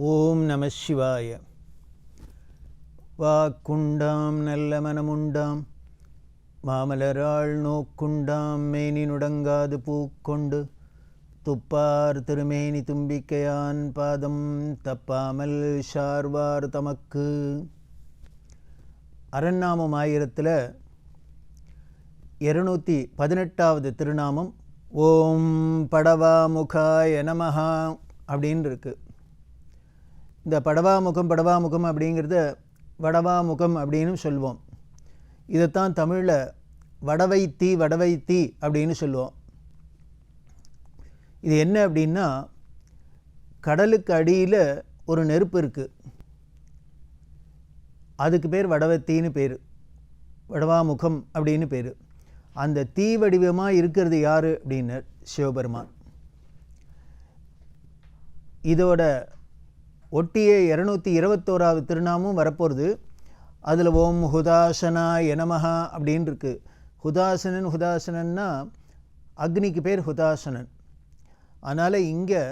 ஓம் நம சிவாய. வாக்குண்டாம் நல்ல மனமுண்டாம். மாமலராள் நோக்குண்டாம் மேனி நுடங்காது பூக்கொண்டு. துப்பார் திருமேனி தும்பிக்கையான் பாதம் தப்பாமல் ஷார்வார் தமக்கு. அரண்நாமம் ஆயிரத்தில் இருநூற்றி பதினெட்டாவது திருநாமம் ஓம் படவா முகாய நமஹா அப்படின்னு இருக்குது இந்த படவா முகம் அப்படிங்கிறத வடவாமுகம் அப்படின்னு சொல்லுவோம் இதைத்தான் தமிழில் வடவை தீ வடவை தீ அப்படின்னு சொல்லுவோம் இது என்ன அப்படின்னா கடலுக்கு அடியில் ஒரு நெருப்பு இருக்குது அதுக்கு பேர் வடவத்தீன்னு பேர். வடவாமுகம் அப்படின்னு பேர். அந்த தீ வடிவமாக இருக்கிறது யார் அப்படின்னு சிவபெருமான். இதோட ஒட்டிய இரநூத்தி இருபத்தோராவது திருநாமும் வரப்போகிறது அதில் ஓம் ஹுதாசனா எனமஹா அப்படின்னு இருக்கு ஹுதாசனன் ஹுதாசனன்னா அக்னிக்கு பேர் ஹுதாசனன். அதனால் இங்கே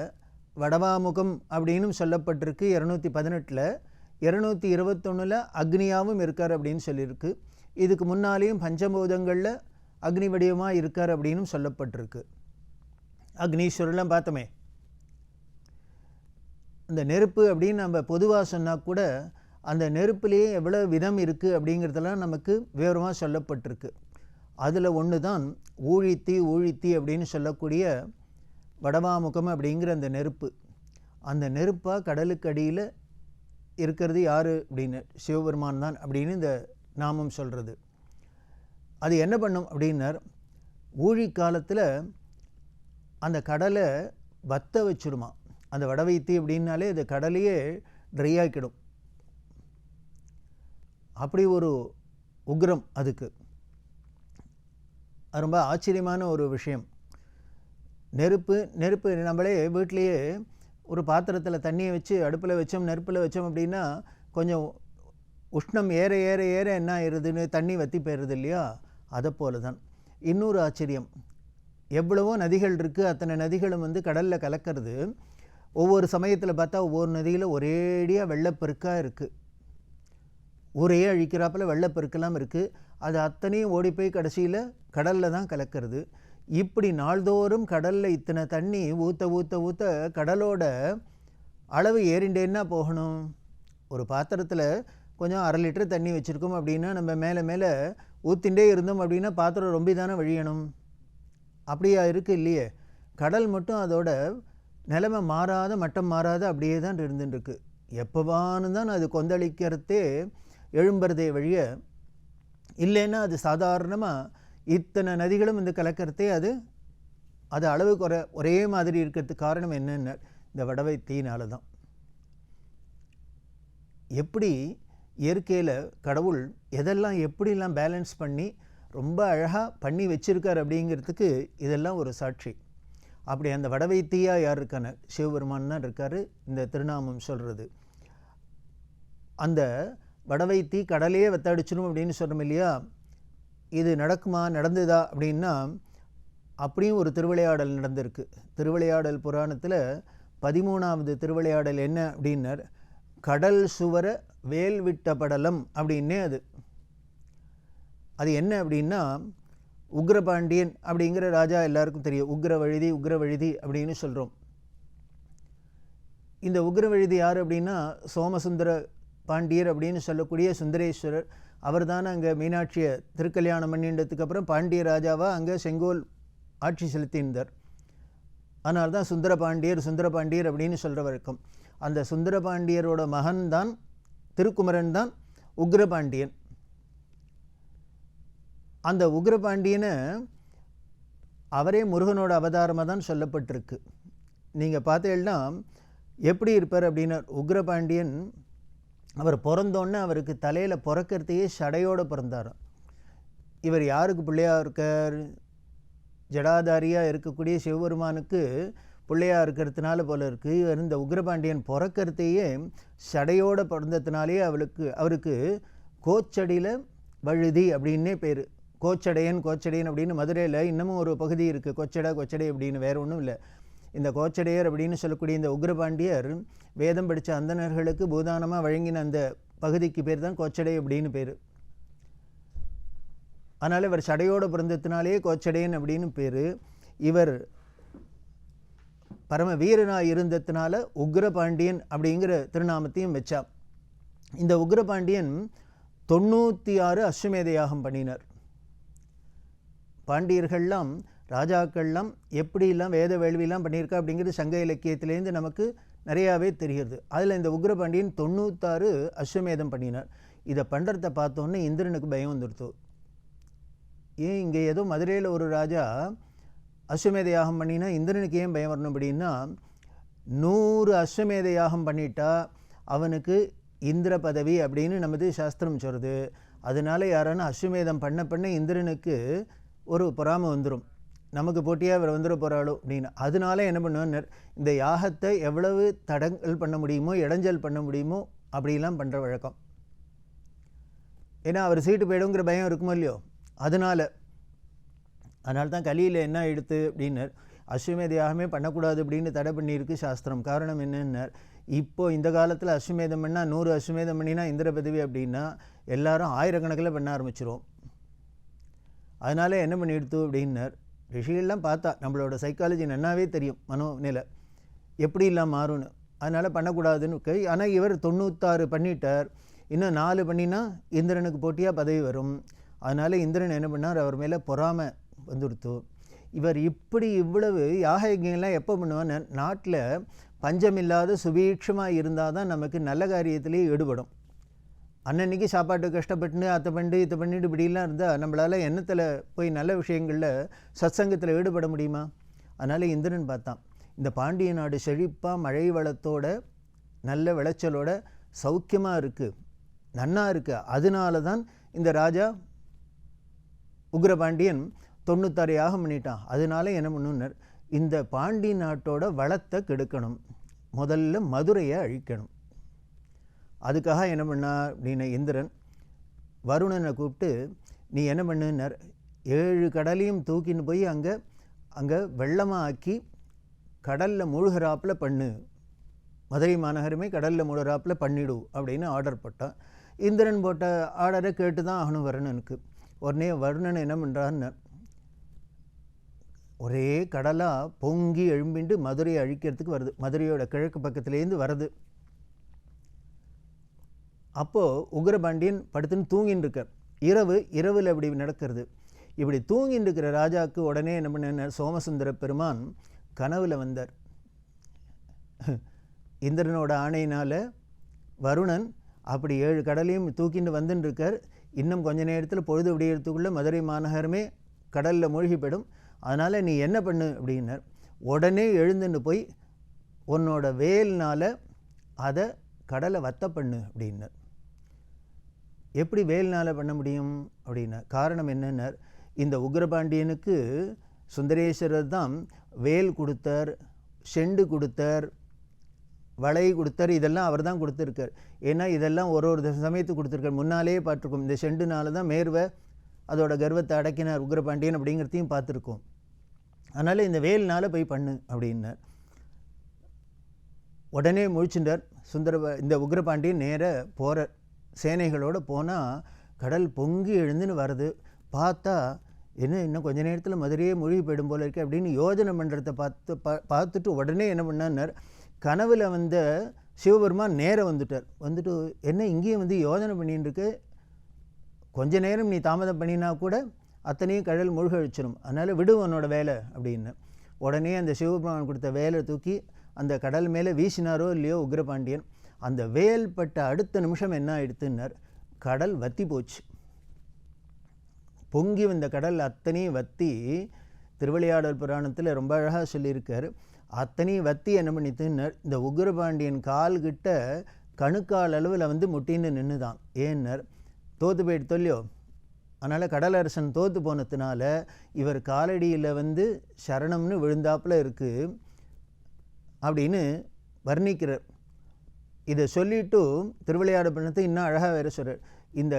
வடவாமுகம் அப்படின்னு சொல்லப்பட்டிருக்கு இரநூத்தி பதினெட்டில். இரநூத்தி இருபத்தொன்னில் அக்னியாவும் இருக்கார் அப்படின்னு சொல்லியிருக்கு. இதுக்கு முன்னாலேயும் பஞ்சபூதங்களில் அக்னி வடிவமாக இருக்கார் அப்படின்னு சொல்லப்பட்டிருக்கு. அக்னீஸ்வரெலாம் பார்த்தோமே. இந்த நெருப்பு அப்படின்னு நம்ம பொதுவாக சொன்னால் கூட அந்த நெருப்புலேயே எவ்வளோ விதம் இருக்குது அப்படிங்கிறதெல்லாம் நமக்கு விவரமாக சொல்லப்பட்டிருக்கு. அதில் ஒன்று தான் ஊழித்தி ஊழித்தி அப்படின்னு சொல்லக்கூடிய வடவாமுகம் அப்படிங்கிற அந்த நெருப்பு. அந்த நெருப்பாக கடலுக்கு அடியில் இருக்கிறது யார் அப்படின்னு? சிவபெருமான் தான் அப்படின்னு இந்த நாமம் சொல்கிறது அது என்ன பண்ணும் அப்படின்னார் ஊழி காலத்தில் அந்த கடலை வத்த வச்சுடுமா அந்த வடவைத்தி அப்படின்னாலே அது கடலையே ட்ரை ஆக்கிடும். அப்படி ஒரு உக்ரம் அதுக்கு. ரொம்ப ஆச்சரியமான ஒரு விஷயம். நெருப்பு நெருப்பு நம்மளே வீட்டிலையே ஒரு பாத்திரத்தில் தண்ணியை வச்சு அடுப்பில் வச்சோம் நெருப்பில் வச்சோம் அப்படின்னா கொஞ்சம் உஷ்ணம் ஏற ஏற ஏற என்ன ஆயிடுதுன்னு தண்ணி வற்றி போயிடுது இல்லையா? அதை போல தான் இன்னொரு ஆச்சரியம். எவ்வளவோ நதிகள் இருக்குது அத்தனை நதிகளும் வந்து கடலில் கலக்கிறது. ஒவ்வொரு சமயத்தில் பார்த்தா ஒவ்வொரு நதியில் ஒரேடியாக வெள்ளப்பெருக்காக இருக்குது ஒரே அழிக்கிறாப்பில் வெள்ளப்பெருக்கெல்லாம் இருக்குது அது அத்தனையும் ஓடி போய் கடைசியில் கடலில் தான் கலக்கிறது. இப்படி நாள்தோறும் கடலில் இத்தனை தண்ணி ஊற்ற ஊற்ற ஊற்ற கடலோட அளவு ஏறிண்டேன்னா போகணும். ஒரு பாத்திரத்தில் கொஞ்சம் அரை லிட்டர் தண்ணி வச்சுருக்கோம் அப்படின்னா நம்ம மேலே மேலே ஊற்றிண்டே இருந்தோம் அப்படின்னா பாத்திரம் ரொம்ப தானே வழியணும். அப்படியா இருக்குது இல்லையே? கடல் மட்டும் அதோட நிலைமை மாறாத மட்டம் மாறாத அப்படியே தான் இருந்துட்டுருக்கு. எப்போவானு தான் அது கொந்தளிக்கிறதே எழும்புறதே வழிய இல்லைன்னா அது சாதாரணமாக இத்தனை நதிகளும் இந்த கலக்கிறதே அது அது அளவு குறை ஒரே மாதிரி இருக்கிறதுக்கு காரணம் என்னென்ன இந்த வடவை தீனால தான். எப்படி இயற்கையில் கடவுள் எதெல்லாம் எப்படிலாம் பேலன்ஸ் பண்ணி ரொம்ப அழகாக பண்ணி வச்சுருக்கார் அப்படிங்கிறதுக்கு இதெல்லாம் ஒரு சாட்சி. அப்படி அந்த வடவைத்தியாக யார் இருக்கான சிவபெருமான் தான் இருக்கார். இந்த திருநாமம் சொல்கிறது அந்த வடவைத்தி கடலையே வெத்தடிச்சிடும் அப்படின்னு சொல்கிறோம் இல்லையா? இது நடக்குமா? நடந்ததா? அப்படின்னா அப்படியும் ஒரு திருவிளையாடல் நடந்திருக்கு. திருவிளையாடல் புராணத்தில் பதிமூணாவது திருவிளையாடல் என்ன அப்படின்னர்? கடல் சுவர வேல் விட்ட படலம் அப்படின்னே அது. அது என்ன அப்படின்னா உக்ரபாண்டியன் அப்படிங்கிற ராஜா எல்லாருக்கும் தெரியும். உக்ரவழுதி உக்ரவழுதி அப்படின்னு சொல்கிறோம் இந்த உக்ரவழுதி யார் அப்படின்னா சோமசுந்தர பாண்டியர் அப்படின்னு சொல்லக்கூடிய சுந்தரேஸ்வரர். அவர் தான் அங்கே மீனாட்சியை திருக்கல்யாணம் பண்ணின்றதுக்கு அப்புறம் பாண்டிய ராஜாவாக அங்கே செங்கோல் ஆட்சி செலுத்தியிருந்தார். அதனால தான் சுந்தர பாண்டியர் சுந்தர பாண்டியர் அப்படின்னு சொல்கிற வரைக்கும் அந்த சுந்தர பாண்டியரோட மகன் தான் திருக்குமரன் தான் உக்ரபாண்டியன். அந்த உக்ரபாண்டியனை அவரே முருகனோட அவதாரமாக தான் சொல்லப்பட்டிருக்கு. நீங்கள் பார்த்தீங்கன்னா எப்படி இருப்பார் அப்படின்னா உக்ரபாண்டியன் அவர் பிறந்தோன்னே அவருக்கு தலையில் பிறக்கிறதையே சடையோடு பிறந்தார். இவர் யாருக்கு பிள்ளையாக இருக்கார்? ஜடாதாரியாக இருக்கக்கூடிய சிவபெருமானுக்கு பிள்ளையாக இருக்கிறதுனால போல இருக்குது இவர் இந்த உக்ரபாண்டியன் பிறக்கிறதையே சடையோடு பிறந்ததுனாலே அவளுக்கு அவருக்கு கோச்சடியில் வழுதி அப்படின்னே பேர். கோச்சடையன் கோச்சடையன் அப்படின்னு மதுரையில் இன்னமும் ஒரு பகுதி இருக்குது கொச்சடை கொச்சடை அப்படின்னு வேறு ஒன்றும் இல்லை. இந்த கோச்சடையர் அப்படின்னு சொல்லக்கூடிய இந்த உக்ரபாண்டியர் வேதம் படித்த அந்தணர்களுக்கு பூதானமாக வழங்கின அந்த பகுதிக்கு பேர் தான் கோச்சடை அப்படின்னு பேர். அதனால் இவர் சடையோடு பிறந்ததுனாலேயே கோச்சடையன் அப்படின்னு பேர். இவர் பரம வீரனாக இருந்ததுனால உக்ரபாண்டியன் அப்படிங்கிற திருநாமத்தையும் வச்சா இந்த உக்ரபாண்டியன் தொண்ணூற்றி ஆறு அஸ்வமேத யாகம் பண்ணினார். பாண்டியர்கள்லாம் ராஜாக்கள்லாம் எப்படிலாம் வேத வேள்விலாம் பண்ணியிருக்கா அப்படிங்கிறது சங்க இலக்கியத்திலேருந்து நமக்கு நிறையாவே தெரிகிறது. அதில் இந்த உக்ரபாண்டியன் தொண்ணூத்தாறு அஸ்வமேதம் பண்ணினார். இதை பண்ணுறத பார்த்தோன்னே இந்திரனுக்கு பயம் வந்துடுத்து. ஏன் இங்கே ஏதோ மதுரையில் ஒரு ராஜா அஸ்வமேத யாகம் பண்ணினா இந்திரனுக்கு ஏன் பயம் வரணும் அப்படின்னா நூறு அஸ்வமேத யாகம் பண்ணிட்டா அவனுக்கு இந்திர பதவி அப்படின்னு நமது சாஸ்திரம் சொல்கிறது அதனால யாரான அஸ்வமேதம் பண்ண பண்ண இந்திரனுக்கு ஒரு பொறாமை வந்துடும் நமக்கு போட்டியாக அவர் வந்துட போகிறாளோ அப்படின்னு. அதனால என்ன பண்ணுவார்? இந்த யாகத்தை எவ்வளவு தடங்கல் பண்ண முடியுமோ இடைஞ்சல் பண்ண முடியுமோ அப்படிலாம் பண்ணுற வழக்கம். ஏன்னா அவர் சீட்டு போயிடுங்கிற பயம் இருக்குமோ இல்லையோ? அதனால். அதனால தான் கலியில் என்ன எடுத்து அப்படின்னார்? அஸ்வமேத யாகமே பண்ணக்கூடாது அப்படின்னு தடை பண்ணியிருக்கு சாஸ்திரம். காரணம் என்னன்னார்? இப்போ இந்த காலத்தில் அஸ்வமேதம் பண்ணால் நூறு அஸ்வமேதம் பண்ணினா இந்திர பதவி அப்படின்னா எல்லாரும் ஆயிரக்கணக்கில் பண்ண ஆரம்பிச்சிருவோம். அதனால் என்ன பண்ணிடுத்து அப்படின்னார். ரிஷிகள்லாம் பார்த்தா நம்மளோட சைக்காலஜி நன்னாவே தெரியும் மனோநிலை. எல்லாம் மாறும்னு. அதனால் பண்ணக்கூடாதுன்னு கை ஆனால் இவர் தொண்ணூத்தாறு பண்ணிட்டார். இன்னும் நாலு பண்ணினா இந்திரனுக்கு போட்டியாக பதவி வரும். அதனால் இந்திரன் என்ன பண்ணார்? அவர் மேலே பொறாமை வந்துடுத்து. இவர் இப்படி இவ்வளவு யாக எப்போ பண்ணுவார் நாட்டில் பஞ்சமில்லாத சுபீட்சமாக இருந்தால் தான் நமக்கு நல்ல காரியத்திலேயே ஈடுபடும். அன்னன்னைக்கு சாப்பாட்டு கஷ்டப்பட்டுன்னு அத்தை பண்ணி இதை பண்ணிட்டு இப்படிலாம் இருந்தால் நம்மளால் எண்ணத்தில் போய் நல்ல விஷயங்களில் சத்சங்கத்தில் ஈடுபட முடியுமா? அதனால் இந்திரன் பார்த்தான். இந்த பாண்டிய நாடு செழிப்பாக மழை வளத்தோட நல்ல விளைச்சலோட சௌக்கியமாக இருக்குது நன்னா இருக்குது அதனால தான் இந்த ராஜா உக்ரபாண்டியன் தொண்ணூத்தாறு யாகம் பண்ணிட்டான். அதனால என்ன பண்ணுனர் இந்த பாண்டி நாட்டோட வளத்தை கெடுக்கணும். முதல்ல மதுரையை அழிக்கணும். அதுக்காக என்ன பண்ணா அப்படின்னு இந்திரன் வருணனை கூப்பிட்டு நீ என்ன பண்ணுனர் ஏழு கடலையும் தூக்கின்னு போய் அங்கே அங்கே வெள்ளமாக ஆக்கி கடலில் முழுகிறாப்பில் பண்ணு. மதுரை மாநகரமே கடலில் முழுகிறாப்பில் பண்ணிடு அப்படின்னு ஆர்டர் போட்டான். இந்திரன் போட்ட ஆர்டரை கேட்டு தான் ஆகணும் வருணனுக்கு. உடனே வருணன் என்ன பண்ணுறான்னு ஒரே கடலாக பொங்கி எழும்பிண்டு மதுரையை அழிக்கிறதுக்கு வருது. மதுரையோட கிழக்கு பக்கத்துலேருந்து வருது. அப்போது உக்ரபாண்டியன் படுத்துன்னு தூங்கின்னு இருக்கார் இரவு இரவில் இப்படி நடக்கிறது? இப்படி தூங்கின்னு இருக்கிற ராஜாவுக்கு உடனே என்ன பண்ண சோமசுந்தர பெருமான் கனவில் வந்தார். இந்திரனோட ஆணையினால் வருணன் அப்படி ஏழு கடலையும் தூக்கிட்டு வந்துன்னு இருக்கார் இன்னும் கொஞ்ச நேரத்தில் பொழுது விடியறதுக்குள்ளே மதுரை மாநகரமே கடலில் மூழ்கி போயிடும் அதனால் நீ என்ன பண்ணு அப்படின்னார். உடனே எழுந்துன்னு போய் உன்னோட வேல்னால் அதை கடலை வத்த பண்ணு அப்படின்னார். எப்படி வேல்னால் பண்ண முடியும் அப்படின்னா காரணம் என்னென்னர் இந்த உக்ரபாண்டியனுக்கு சுந்தரேஸ்வரர் தான் வேல் கொடுத்தார் செண்டு கொடுத்தார் வளை கொடுத்தார் இதெல்லாம் அவர் தான் கொடுத்துருக்கார். ஏன்னா இதெல்லாம் ஒரு ஒரு சமயத்துக்கு கொடுத்துருக்கார். முன்னாலே பார்த்துருக்கோம். இந்த செண்டுனால தான் மேர்வை அதோட கர்வத்தை அடக்கினார் உக்ரபாண்டியன் அப்படிங்கிறதையும் பார்த்துருக்கோம். அதனால் இந்த வேல்னால் போய் பண்ணு அப்படின்னார். உடனே முழிச்சுட்டார். சுந்தர இந்த உக்ரபாண்டியன் நேராக போகிற சேனைகளோடு போனால் கடல் பொங்கி எழுந்துன்னு வருது. பார்த்தா என்ன இன்னும் கொஞ்ச நேரத்தில் மதுரையே மூழ்கி போயிடும் போல இருக்கு அப்படின்னு யோஜனை பண்ணுறத பார்த்து பா பார்த்துட்டு உடனே என்ன பண்ணார் கனவில் வந்த சிவபெருமான் நேரம் வந்துட்டார். வந்துட்டு என்ன இங்கேயும் வந்து யோஜனை பண்ணின்னு இருக்கு கொஞ்ச நேரம் நீ தாமதம் பண்ணினா கூட அத்தனையும் கடல் முழுகழிச்சிடும் அதனால் விடு உன்னோட வேலை அப்படின்னு. உடனே அந்த சிவபெருமான் கொடுத்த வேலை தூக்கி அந்த கடல் மேலே வீசினாரோ இல்லையோ உக்ரபாண்டியன். அந்த வேல் பட்ட அடுத்த நிமிஷம் என்ன ஆயிடுத்துன்னார்? கடல் வத்தி போச்சு. பொங்கி வந்த கடல் அத்தனையும் வத்தி திருவிளையாடல் புராணத்தில் ரொம்ப அழகாக சொல்லியிருக்கார். அத்தனையும் வத்தி என்ன பண்ணித்துன்னர்? இந்த உக்ரபாண்டியன் கால் கிட்ட கணுக்கால் அளவில் வந்து முட்டின்னு நின்று தான் ஏன்னர்? தோத்து போயிட்டு தொல்லியோ அதனால் கடலரசன் தோத்து போனதுனால இவர் காலடியில் வந்து சரணம்னு விழுந்தாப்புல இருக்குது அப்படின்னு வர்ணிக்கிறார். இதை சொல்லிட்டு திருவிளையாடு பண்ணத்தை இன்னும் அழகாக வேறு சொல்கிறார் இந்த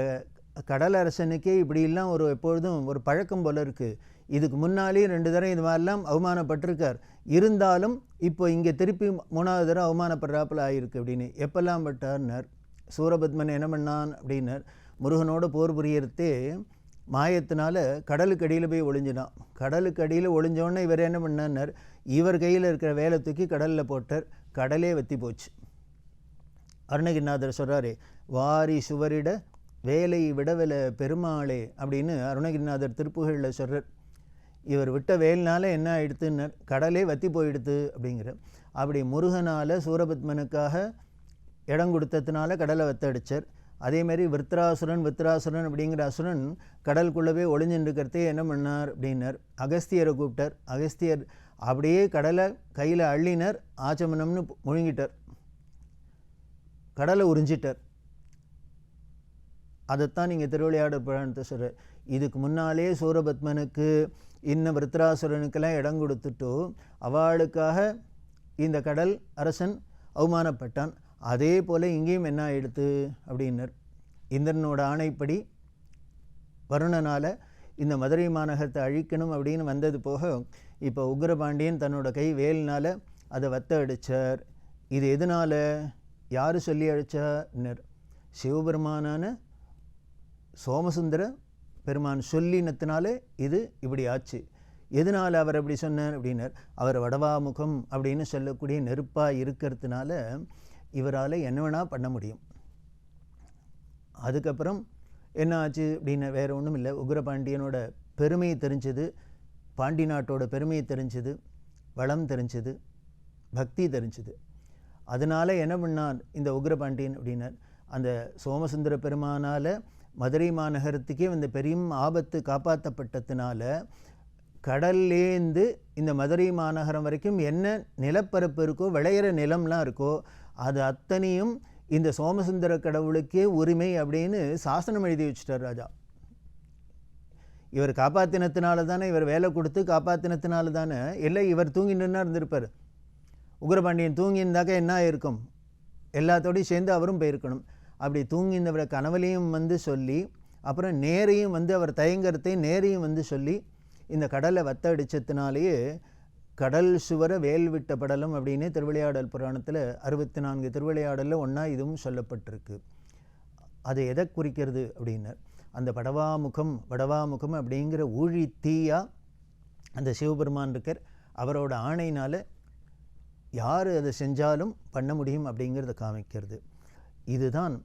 கடலரசனுக்கே இப்படிலாம் ஒரு எப்பொழுதும் ஒரு பழக்கம் போல இருக்குது இதுக்கு முன்னாலேயும் ரெண்டு தரம் இது மாதிரிலாம் அவமானப்பட்டிருக்கார். இருந்தாலும் இப்போ இங்கே திருப்பி மூணாவது தரம் அவமானப்படுறாப்புல ஆயிருக்கு அப்படின்னு. எப்பெல்லாம் பட்டார்னர்? சூரபத்மன் என்ன பண்ணான் அப்படின்னர். முருகனோட போர் புரியறதே மாயத்தினால கடலுக்கு அடியில் போய் ஒளிஞ்சினான். கடலுக்கு அடியில் ஒளிஞ்சோடனே இவர் என்ன பண்ணார் இவர் கையில் இருக்கிற வேலை தூக்கி கடலில் போட்டார். கடலே வத்தி போச்சு. அருணகிரிநாதர் சொல்கிறாரு வாரி சுவரிட வேலை விடவில பெருமாளே அப்படின்னு அருணகிரிநாதர் திருப்புகழில் சொல்கிறார் இவர் விட்ட வேல்னால என்ன ஆயிடுத்துன்னு கடலே வத்தி போயிடுத்து அப்படிங்கிற. அப்படி முருகனால் சூரபத்மனுக்காக இடம் கொடுத்ததுனால கடலை வத்தடிச்சார். அதேமாரி விருத்ராசுரன் விருத்ராசுரன் அப்படிங்கிற அசுரன் கடலுக்குள்ளவே ஒளிஞ்சுருக்கிறதே இருக்கிறதே என்ன பண்ணார் அப்படின்னார். அகஸ்தியரை கூப்பிட்டார். அகஸ்தியர் அப்படியே கடலை கையில் அள்ளினர். ஆச்சமனம்னு முழுங்கிட்டார். கடலை உறிஞ்சிட்டார். அதைத்தான் நீங்கள் திருவிளையாடல் புராணத்தை சொல்கிற இதுக்கு முன்னாலே சூரபத்மனுக்கு இன்ன விருத்ராசுரனுக்கெல்லாம் இடம் கொடுத்துட்டோ அவளுக்காக இந்த கடல் அரசன் அவமானப்பட்டான். அதே போல் இங்கேயும் என்ன ஆயிடுத்து? அப்படின்னர். இந்திரனோட ஆணைப்படி வருணனால் இந்த மதுரை மாநகரத்தை அழிக்கணும் அப்படின்னு வந்தது போக இப்போ உக்ரபாண்டியன் தன்னோட கை வேலினால் அதை வத்த அடித்தார் இது எதனால்? யார் சொல்லி அழைச்சார் சிவபெருமானான சோமசுந்தர பெருமான் சொல்லினத்தினாலே இது இப்படி ஆச்சு. எதனால் அவர் அப்படி சொன்னார் அப்படின்னார். அவர் வடவாமுகம் அப்படின்னு சொல்லக்கூடிய நெருப்பாக இருக்கிறதுனால இவரால் என்ன வேணால் பண்ண முடியும். அதுக்கப்புறம் என்ன ஆச்சு அப்படின்னு வேறு ஒன்றும் இல்லை. உக்ரபாண்டியனோட பெருமையை தெரிஞ்சது பாண்டி நாட்டோட பெருமையை தெரிஞ்சது வளம் தெரிஞ்சது பக்தி தெரிஞ்சது. அதனால் என்ன பண்ணார்? இந்த உக்ரபாண்டியன் அப்படின்னார். அந்த சோமசுந்தர பெருமானால் மதுரை மாநகரத்துக்கே இந்த பெரிய ஆபத்து காப்பாற்றப்பட்டதுனால கடல்லேருந்து இந்த மதுரை மாநகரம் வரைக்கும் என்ன நிலப்பரப்பு இருக்கோ விளையிற நிலம்லாம் இருக்கோ அது அத்தனையும் இந்த சோமசுந்தர கடவுளுக்கே உரிமை அப்படின்னு சாசனம் எழுதி வச்சுட்டார் ராஜா. இவர் காப்பாத்தினத்தினால தானே இவர் வேலை கொடுத்து காப்பாத்தினத்தினால தானே இல்லை இவர் தூங்கிட்டுன்னா இருந்திருப்பார். உக்ரபாண்டியன் தூங்கியிருந்தாக்க என்ன இருக்கும் எல்லாத்தோடையும் சேர்ந்து அவரும் போயிருக்கணும். அப்படி தூங்கியிருந்தவரை கனவுலையும் வந்து சொல்லி அப்புறம் நேரையும் வந்து அவர் தயங்கரத்தையும் நேரையும் வந்து சொல்லி இந்த கடலை வத்தடிச்சத்தினாலேயே கடல் சுவர வேல் விட்ட படலம் அப்படின்னு திருவிளையாடல் புராணத்தில் அறுபத்தி நான்கு திருவிளையாடலில் ஒன்றா இதுவும் சொல்லப்பட்டிருக்கு. அது எதை குறிக்கிறது அப்படின்னு அந்த படவாமுகம் வடவாமுகம் அப்படிங்கிற ஊழி தீயா அந்த சிவபெருமான் இருக்கார். அவரோட ஆணையினால் யார் அதை செஞ்சாலும் பண்ண முடியும் அப்படிங்கிறத காமிக்கிறது. இதுதான்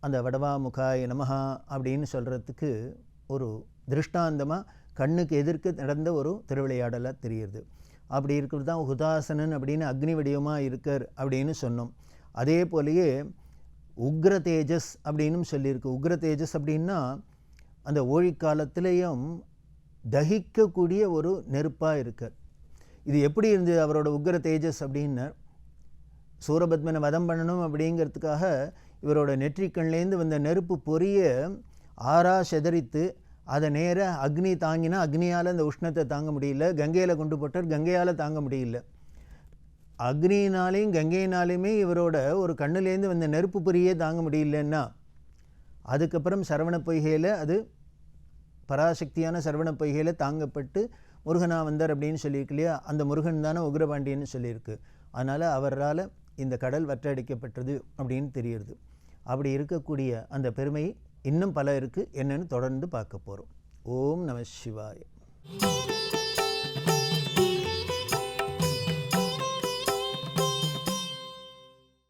அந்த வடவா முகாய நமஹா அப்படின்னு சொல்கிறதுக்கு ஒரு திருஷ்டாந்தமாக கண்ணுக்கு எதிர்க்க நடந்த ஒரு திருவிளையாடலாக தெரியுது. அப்படி இருக்கிறது தான் ஹுதாசனன் அப்படின்னு அக்னி வடிவமாக இருக்கார் அப்படின்னு சொன்னோம். அதே போலயே உக்ர தேஜஸ் அப்படின்னு சொல்லியிருக்கு. உக்ர தேஜஸ் அப்படின்னா அந்த ஓழிக்காலத்திலையும் தகிக்கக்கூடிய ஒரு நெருப்பாக இருக்கார். இது எப்படி இருந்தது? அவரோட உக்ர தேஜஸ் அப்படின்னு சூரபத்மனை வதம் பண்ணணும் அப்படிங்கிறதுக்காக இவரோட நெற்றிக்கண்லேருந்து வந்த நெருப்பு பொரிய ஆறா செதறித்து அதை நேர அக்னி தாங்கினா அக்னியால் அந்த உஷ்ணத்தை தாங்க முடியல. கங்கையில் கொண்டு போட்டார் கங்கையால் தாங்க முடியல. அக்னியினாலேயும் கங்கையினாலையுமே இவரோட ஒரு கண்ணுலேருந்து வந்த நெருப்பு பொரியே தாங்க முடியலன்னா அதுக்கப்புறம் சரவண பொய்கையில் அது பராசக்தியான சரவண பொய்கையில் தாங்கப்பட்டு முருகனா வந்தார் அப்படின்னு சொல்லியிருக்கு இல்லையா? அந்த முருகன் தானே உக்ரபாண்டியன்னு சொல்லியிருக்கு. அதனால் அவரால் இந்த கடல் வற்றடிக்கப்பட்டது அப்படின்னு தெரியுது. அப்படி இருக்கக்கூடிய அந்த பெருமை இன்னும் பல இருக்குது என்னன்னு தொடர்ந்து பார்க்க போகிறோம் ஓம் நம சிவாய.